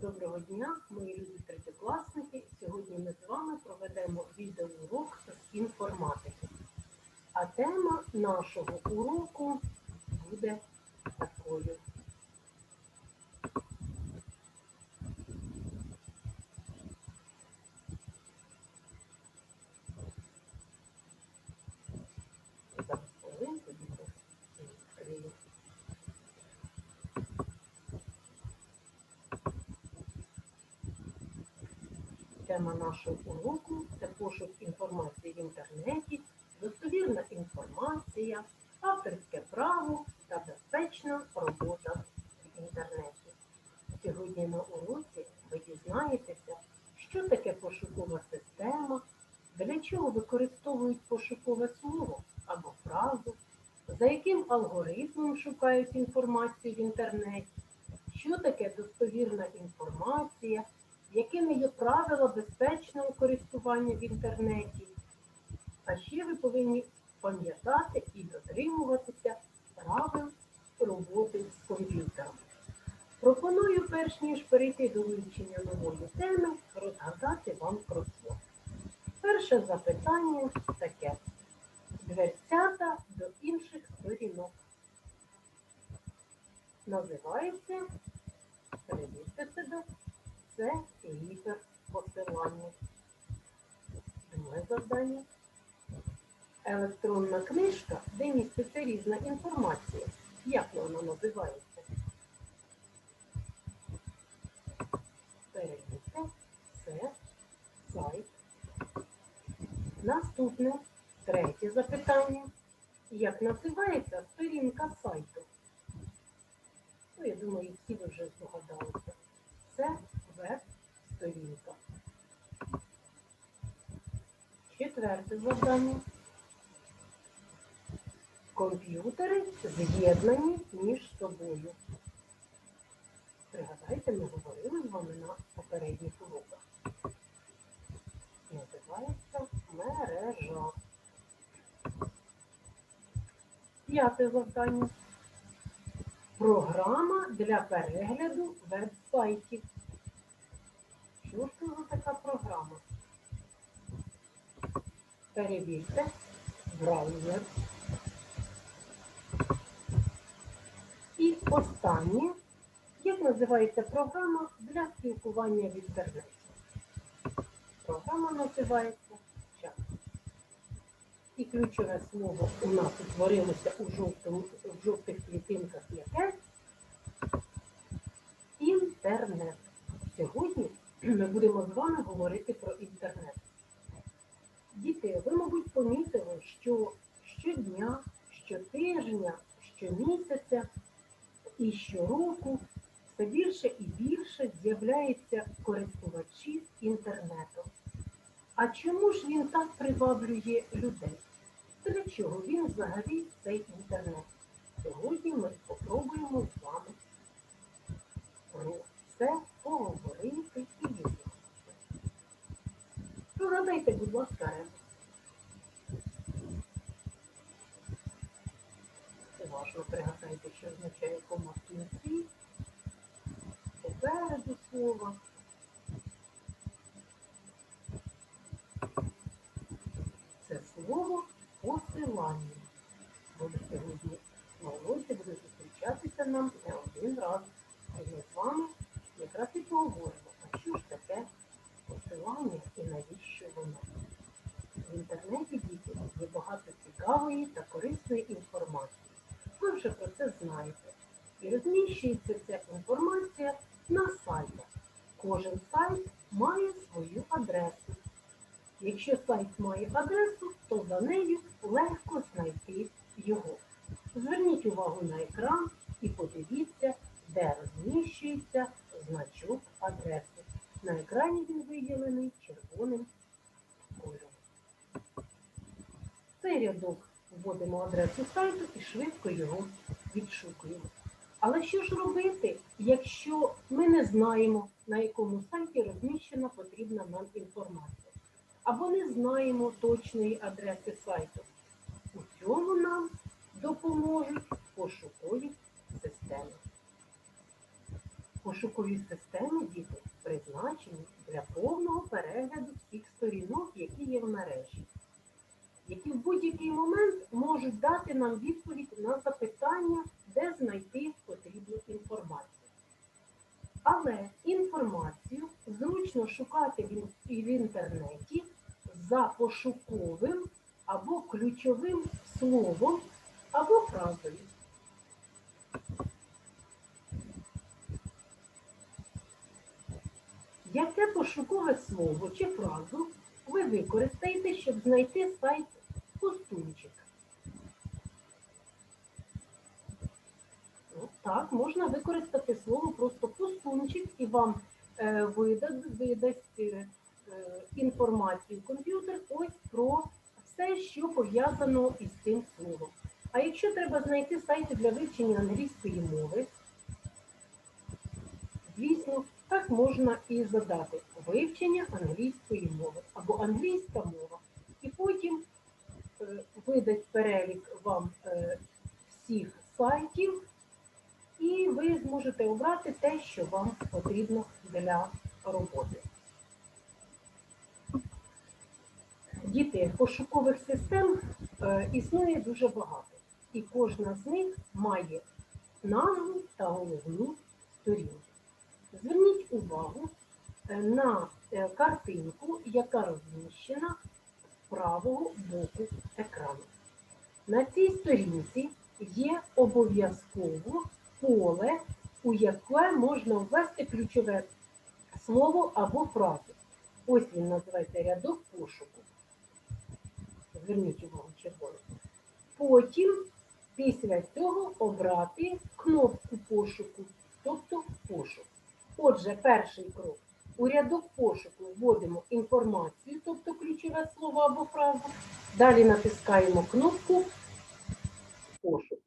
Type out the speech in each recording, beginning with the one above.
Доброго дня, мої любі третьокласники. Сьогодні ми з вами проведемо відеоурок з інформатики. А тема нашого уроку буде такою. Зараз хвилинку, діти, відкрию. Нашого уроку це пошук інформації в інтернеті, достовірна інформація, авторське право та безпечна робота в інтернеті. Сьогодні на уроці ви дізнаєтеся, що таке пошукова система, для чого використовують пошукове слово або фразу, за яким алгоритмом шукають інформацію в інтернеті, що таке достовірна інформація якими є правила безпечного користування в інтернеті. А ще ви повинні пам'ятати і дотримуватися правил роботи з комп'ютером. Пропоную, перш ніж перейти до вивчення нової теми, розгадати вам кросворд. Перше запитання таке. Дверцята до інших сторінок. Називається, перевірте себе, це гіперпосилання. Друге завдання. Електронна книжка, де міститься різна інформація. Як вона називається? Перевірте. Це сайт. Наступне, третє запитання. Як називається сторінка сайту? Ну, я думаю, всі ви вже здогадалися. Це веб-сторінка. Четверте завдання. Комп'ютери з'єднані між собою. Пригадайте, ми говорили з вами на попередніх уроках. Називається мережа. П'яте завдання. Програма для перегляду веб-сайтів. Це така програма? Перевірте браузер. І останнє, як називається програма для спілкування в інтернеті? Програма називається чат. І ключове слово у нас утворилося у, жовтому, в жовтих клітинках яке? Інтернет. Сьогодні ми будемо з вами говорити про інтернет. Діти, ви, мабуть, помітили, що щодня, щотижня, щомісяця і щороку все більше і більше з'являється користувачів інтернету. А чому ж він так приваблює людей? Для чого він взагалі цей інтернет? Сьогодні ми спробуємо з вами про це поговорити і дізнатися. Пригадайте, будь ласка, ребус. Уважно пригадайте, що означає кома в кінці, попереду слова. Це слово посилання. Буде сьогодні на уроці буде зустрічатися нам не один раз. І ми з вами якраз і поговоримо, а що ж таке посилання і навіщо воно. В інтернеті діти є багато цікавої та корисної інформації. Ви вже про це знаєте. І розміщується ця інформація на сайтах. Кожен сайт має свою адресу. Якщо сайт має адресу, то за нею легко знайти його. Зверніть увагу на екран і подивіться, де розміщується значок адреси. На екрані він виділений червоним кольором. В цей рядок вводимо адресу сайту і швидко його відшукуємо. Але що ж робити, якщо ми не знаємо, на якому сайті розміщена потрібна нам інформація? Або не знаємо точної адреси сайту? У цьому нам допоможуть пошукові системи. Пошукові системи діти призначені для повного перегляду всіх сторінок, які є в мережі, які в будь-який момент можуть дати нам відповідь на запитання, де знайти потрібну інформацію. Але інформацію зручно шукати в інтернеті за пошуковим або ключовим словом або фразою. Яке пошукове слово чи фразу ви використаєте, щоб знайти сайт Пустунчик? Ну, так, можна використати слово просто пустунчик і вам е, видасть, видасть е, інформацію комп'ютер ось про все, що пов'язано із цим словом. А якщо треба знайти сайти для вивчення англійської мови, звісно, так можна і задати вивчення англійської мови або англійська мова. І потім е, видасть перелік вам е, всіх сайтів, і ви зможете обрати те, що вам потрібно для роботи. Діти пошукових систем е, існує дуже багато, і кожна з них має назву та головну сторінку. Зверніть увагу е, на е, картинку, яка розміщена з правого боку екрану. На цій сторінці є обов'язково поле, у яке можна ввести ключове слово або фразу. Ось він називається рядок пошуку. Зверніть увагу червоно. Потім після цього обрати кнопку пошуку, тобто пошук. Отже, перший крок. У рядок пошуку вводимо інформацію, тобто ключове слово або фразу. Далі натискаємо кнопку пошук.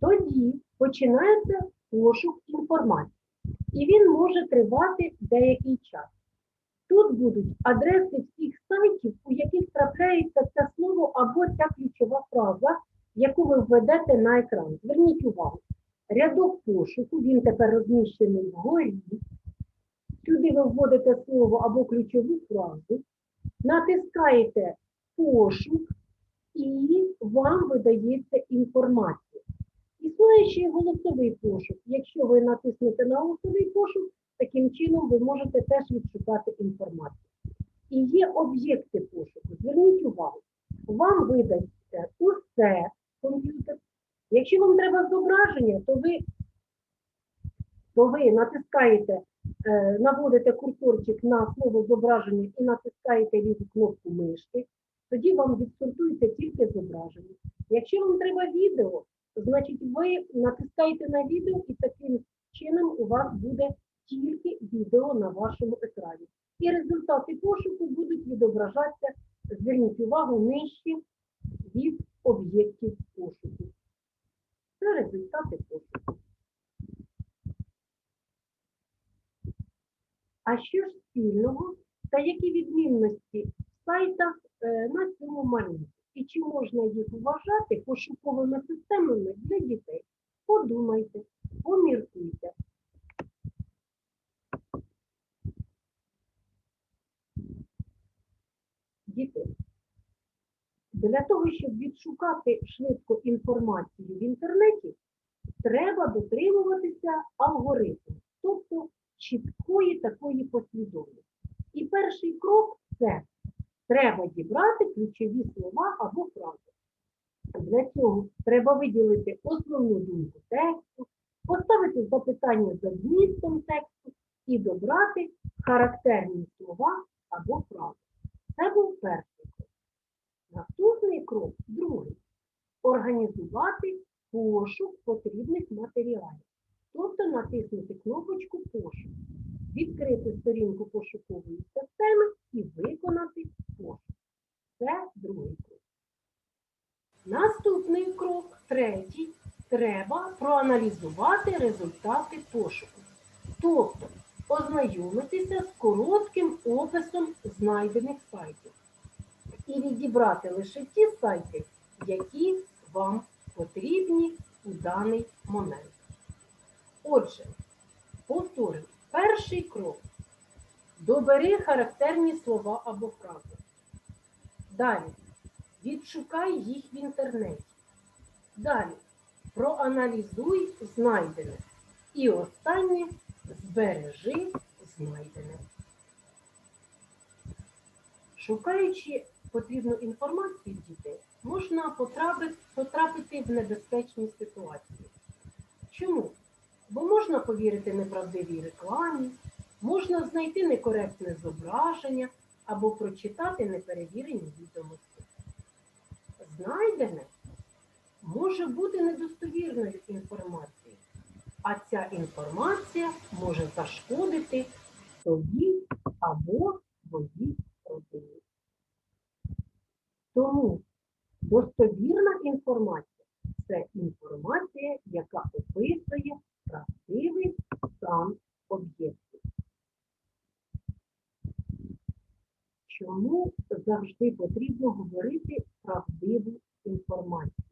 Тоді починається пошук інформації. І він може тривати деякий час. Тут будуть адреси всіх сайтів, у яких трапляється це слово або ця ключова фраза, яку ви введете на екран. Зверніть увагу. Рядок пошуку, він тепер розміщений вгорі. Сюди ви вводите слово або ключову фразу, натискаєте пошук і вам видається інформація. Існує ще й голосовий пошук. Якщо ви натиснете на голосовий пошук, таким чином ви можете теж відшукати інформацію. І є об'єкти пошуку. Зверніть увагу, вам видасть усе комп'ютер. Якщо вам треба зображення, то ви, то ви натискаєте, е, наводите курсорчик на слово зображення і натискаєте ліву кнопку мишки, тоді вам відсортується тільки зображення. Якщо вам треба відео, значить ви натискаєте на відео і таким чином у вас буде тільки відео на вашому екрані. І результати пошуку будуть відображатися, зверніть увагу, нижче від об'єктів пошуку. Це результати пошуку. А що ж спільного та які відмінності в сайтах е, на цьому малюнку? І чи можна їх вважати пошуковими системами для дітей? Подумайте, поміркуйте. Діти, для того, щоб відшукати швидко інформацію в інтернеті, треба дотримуватися алгоритму, тобто чіткої такої послідовності. І перший крок це треба дібрати ключові слова або фрази. Для цього треба виділити основну думку тексту, поставити запитання за змістом тексту і добрати характерні слова або фрази. Це був перший крок. Наступний крок другий організувати пошук потрібних матеріалів. Тобто натиснути кнопочку пошук, відкрити сторінку пошукової системи і виконати пошук. Це другий крок. Наступний крок, третій, треба проаналізувати результати пошуку. Тобто ознайомитися з коротким описом знайдених сайтів і відібрати лише ті сайти, які вам потрібні у даний момент. Отже, повторюю, перший крок. Добери характерні слова або фрази. Далі. Відшукай їх в інтернеті. Далі. Проаналізуй знайдене. І останнє збережи знайдене. Шукаючи потрібну інформацію дітей, можна потрапити, в небезпечні ситуації. Чому? Бо можна повірити неправдивій рекламі, можна знайти некоректне зображення або прочитати неперевірені відомості. Знайдене може бути недостовірною інформацією, а ця інформація може зашкодити тобі або твоїй родині. Тому достовірна інформація це інформація, яка описує правдивий стан об'єктів. Чому завжди потрібно говорити правдиву інформацію?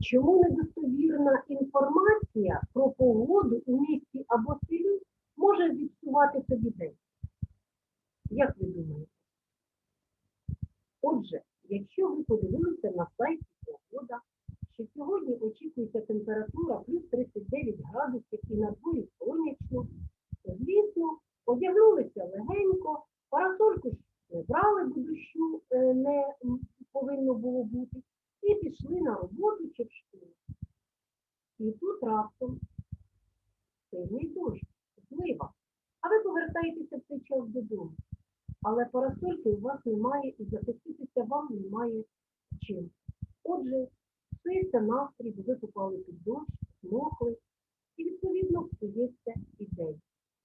Чому недостовірна інформація про погоду у місті або селі може зіпсувати тобі день? Як ви думаєте? Отже, якщо ви подивилися на сайті погода, що сьогодні очікується температура плюс 39 градусів і на дворі сонячно, звісно, одягнулися легенько, парасольку ж не брали, бо дощу е, не повинно було бути, і пішли на роботу чи в школу. І тут раптом сильний дощ, злива. А ви повертаєтеся в цей час додому. Але парасольки у вас немає і захиститися вам немає чим. Отже, псується настрій, бо ви попали під дощ, змокли, і відповідно псується ідея.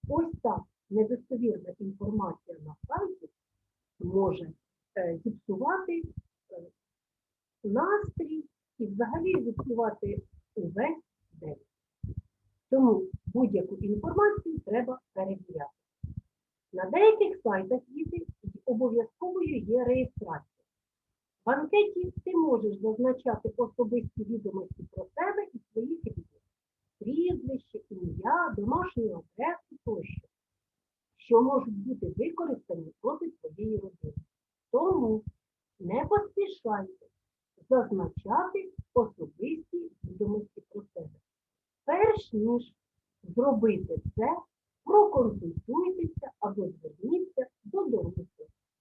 Ось так недостовірна інформація на сайті може е, зіпсувати е, настрій і взагалі зіпсувати увесь день. Тому будь-яку інформацію треба перевіряти. На деяких сайтах діти обов'язковою є реєстрація. В анкеті ти можеш зазначати особисті відомості про себе і своїх рідних, прізвище, ім'я, домашню адресу тощо, що можуть бути використані проти твоєї родини. Тому не поспішайте зазначати особисті відомості про себе. Перш ніж зробити це, проконсультуйтеся або зверніться до дорослих,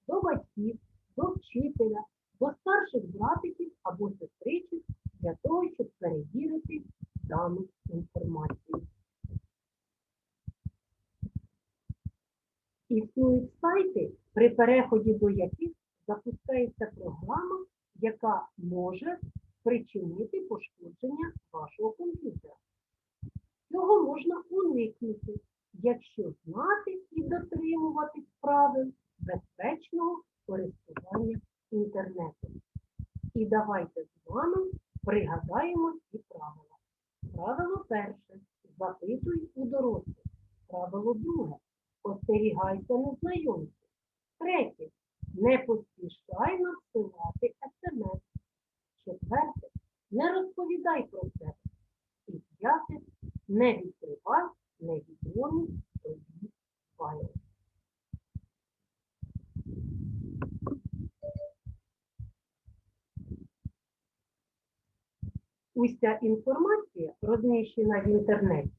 до батьків, до вчителя, до старших братиків або сестричок для того, щоб перевірити дану інформацію. Існують сайти, при переході до яких запускається програма, яка може спричинити пошкодження вашого комп'ютера. Цього можна уникнути, якщо знати і дотримуватись правил безпечного користування інтернетом. І давайте з вами пригадаємо ці правила. Правило перше. Запитуй у дорослих. Правило друге. Остерігайся незнайомців. Третє. Не поспішай надсилати смс. Четверте. Не розповідай про себе. І п'яте. Не відкривай невідомі тобі файли. Уся інформація, розміщена в інтернеті,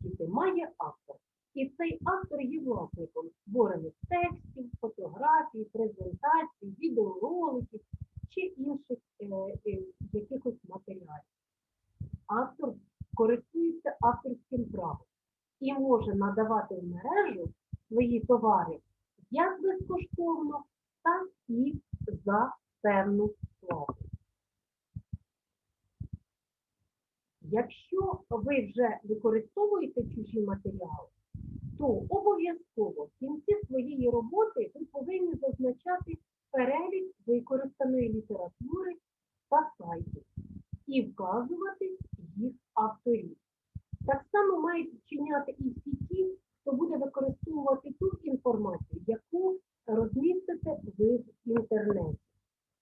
діти має автор. І цей автор є власником створених текстів, фотографій, презентацій, відеороликів чи інших е, е, якихось матеріалів. Автор користується авторським правом і може надавати в мережу свої товари як безкоштовно, так і за певну плату. Якщо ви вже використовуєте чужі матеріали, то обов'язково в кінці своєї роботи ви повинні зазначати перелік використаної літератури та сайтів і вказувати їх авторів. Так само мають вчиняти і всі ті, хто буде використовувати ту інформацію, яку розмістите ви в інтернеті.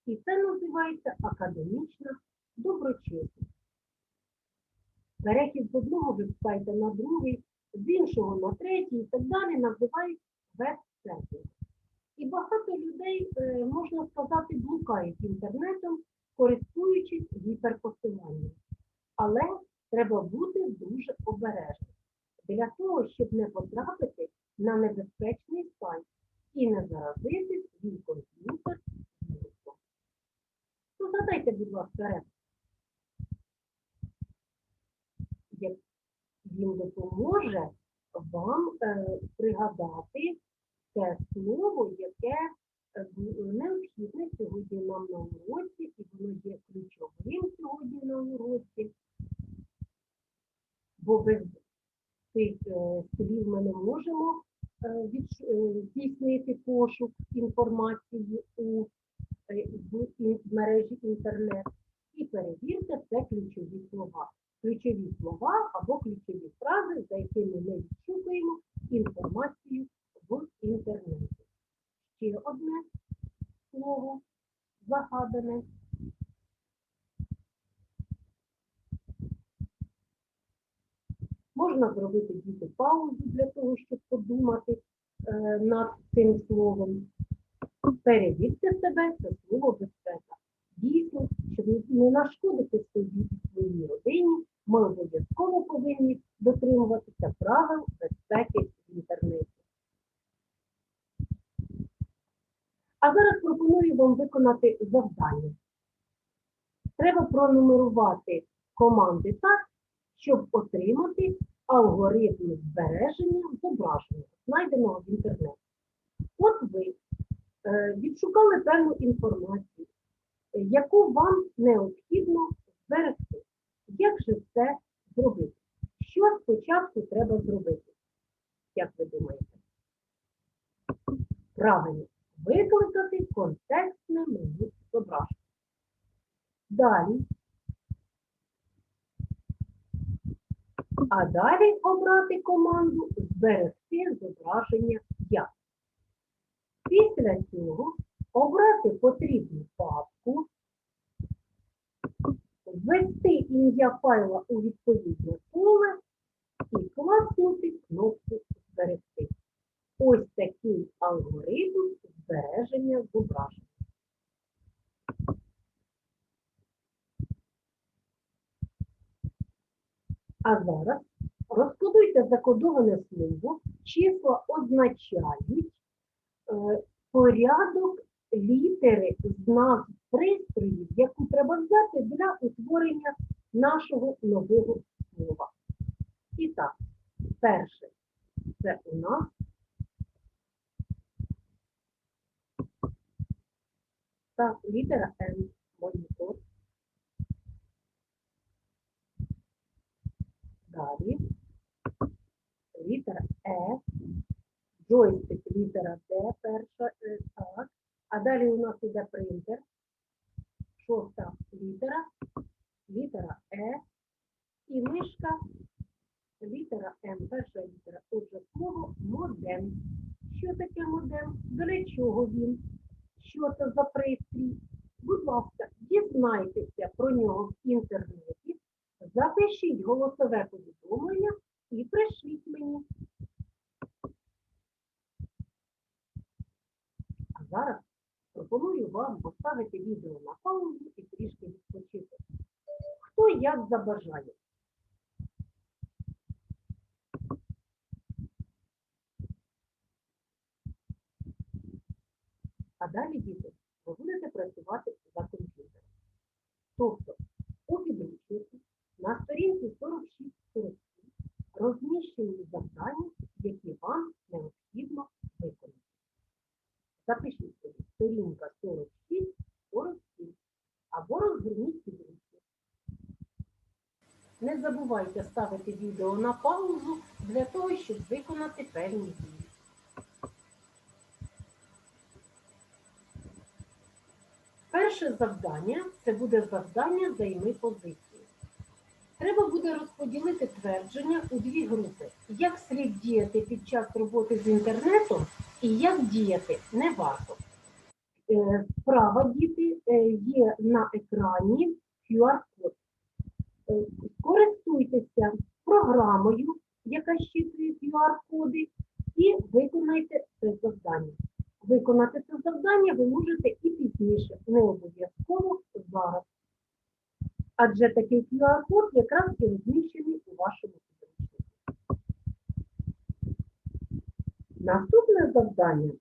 І це називається академічна доброчесність. Перехід з одного вебсайта на другий, далі називають веб-серфінг. І багато людей, е, можна сказати, блукають інтернетом, користуючись гіперпосиланням. Але треба бути дуже обережним для того, щоб не потрапити на небезпечний сайт і не заразити свій комп'ютер вірусом. Ну, задайте, будь ласка, реп. Як він допоможе вам е, пригадати те слово, яке е, необхідне сьогодні нам на уроці, і воно є ключовим сьогодні на уроці. Бо без цих е, слів ми не можемо здійснити пошук інформації у в мережі інтернет. І перевірте це ключові слова. Ключові слова або ключові фрази, за якими ми відшукуємо інформацію в інтернеті. Ще одне слово загадане. Можна зробити діти паузу для того, щоб подумати е, над цим словом. Перевірте себе, це слово безпека. Дійсно, щоб не- нашкодити собі своїй родині, ми обов'язково повинні дотримуватися правил безпеки в інтернеті. А зараз пропоную вам виконати завдання. Треба пронумерувати команди так, щоб отримати алгоритм збереження зображення, знайденого в інтернеті. От ви е, відшукали певну інформацію, яку вам необхідно зберегти. Як же це зробити? Що спочатку треба зробити? Як ви думаєте? Правильно, викликати контекстне меню зображення. Далі. А далі обрати команду Зберегти зображення як. Після цього обрати потрібну папку, ввести ім'я файла у відповідне поле і класнути кнопку Зберегти. Ось такий алгоритм збереження зображення. А зараз розкодуйте закодоване слово. Числа означають е, порядок літери з назв пристроїв, яку треба взяти для утворення нашого нового слова. І так, перше це у нас так, літера М, монітор. Далі літера Е, джойстик літера Д, перша е, так. А далі у нас іде принтер. Шоста літера, літера Е і мишка, літера М, перша літера. Отже, слово модем. Що таке модем? Для чого він? Що це за пристрій? Будь ласка, дізнайтеся про нього в інтернеті, запишіть голосове повідомлення і пришліть мені. А зараз пропоную вам поставити відео на паузу і трішки відпочити. Хто як забажає. А далі, діти, ви будете працювати за комп'ютером. Тобто у підручнику на сторінці 46-47 розміщені завдання, які вам необхідно виконати. Запишіть собі сторінка 46-47 або розгорніть підручник. Не забувайте ставити відео на паузу для того, щоб виконати певні дії. Перше завдання це буде завдання займи позицію. Треба буде розподілити твердження у дві групи. Як слід діяти під час роботи з інтернетом і як діяти не варто. Е, Справа діти е, є на екрані QR-код. Користуйтеся програмою, яка щитує QR-коди, і виконайте це завдання. Виконати це завдання ви можете і пізніше, не обов'язково зараз. Адже такий QR-код якраз і розміщений у вашому підручнику. Наступне завдання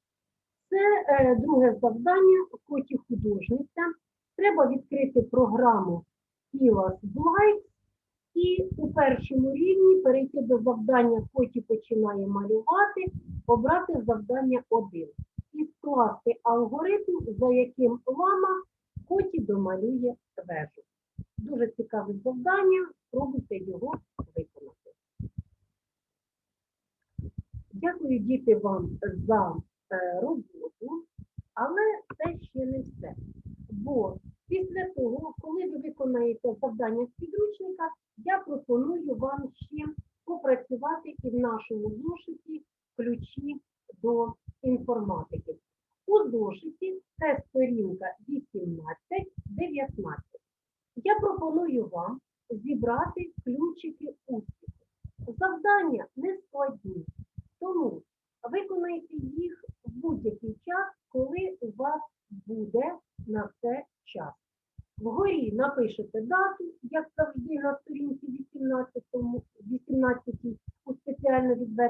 це е, друге завдання коті художниця. Треба відкрити програму Kila Slides і у першому рівні перейти до завдання Коті починає малювати, обрати завдання 1 і скласти алгоритм, за яким лама Коті домалює вежу. Дуже цікаве завдання, спробуйте його виконати. Дякую, діти, вам за е, роботу, але це ще не все. Бо після того, коли ви виконаєте завдання з підручника, я пропоную вам ще попрацювати і в нашому зошиті ключі до інформатики. У зошиті це сторінка 18-19. Я пропоную вам зібрати ключики успіху. Завдання не складні, тому виконайте їх в будь-який час, коли у вас буде на це час. Вгорі напишете дату, як завжди на сторінці 18, 18 у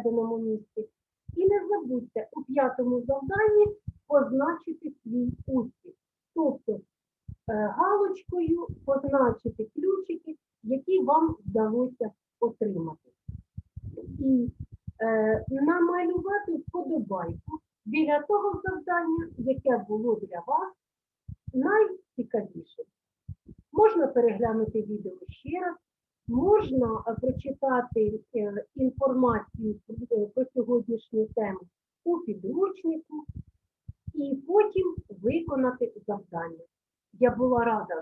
спеціально місці. І не забудьте у п'ятому завданні позначити свій успіх. Тобто е, галочкою позначити ключики, які вам вдалося отримати. І е, намалювати вподобайку біля того завдання, яке було для вас найцікавішим. Можна переглянути відео ще раз, можна е, прочитати е, інформацію е, про сьогоднішню тему у підручнику і потім виконати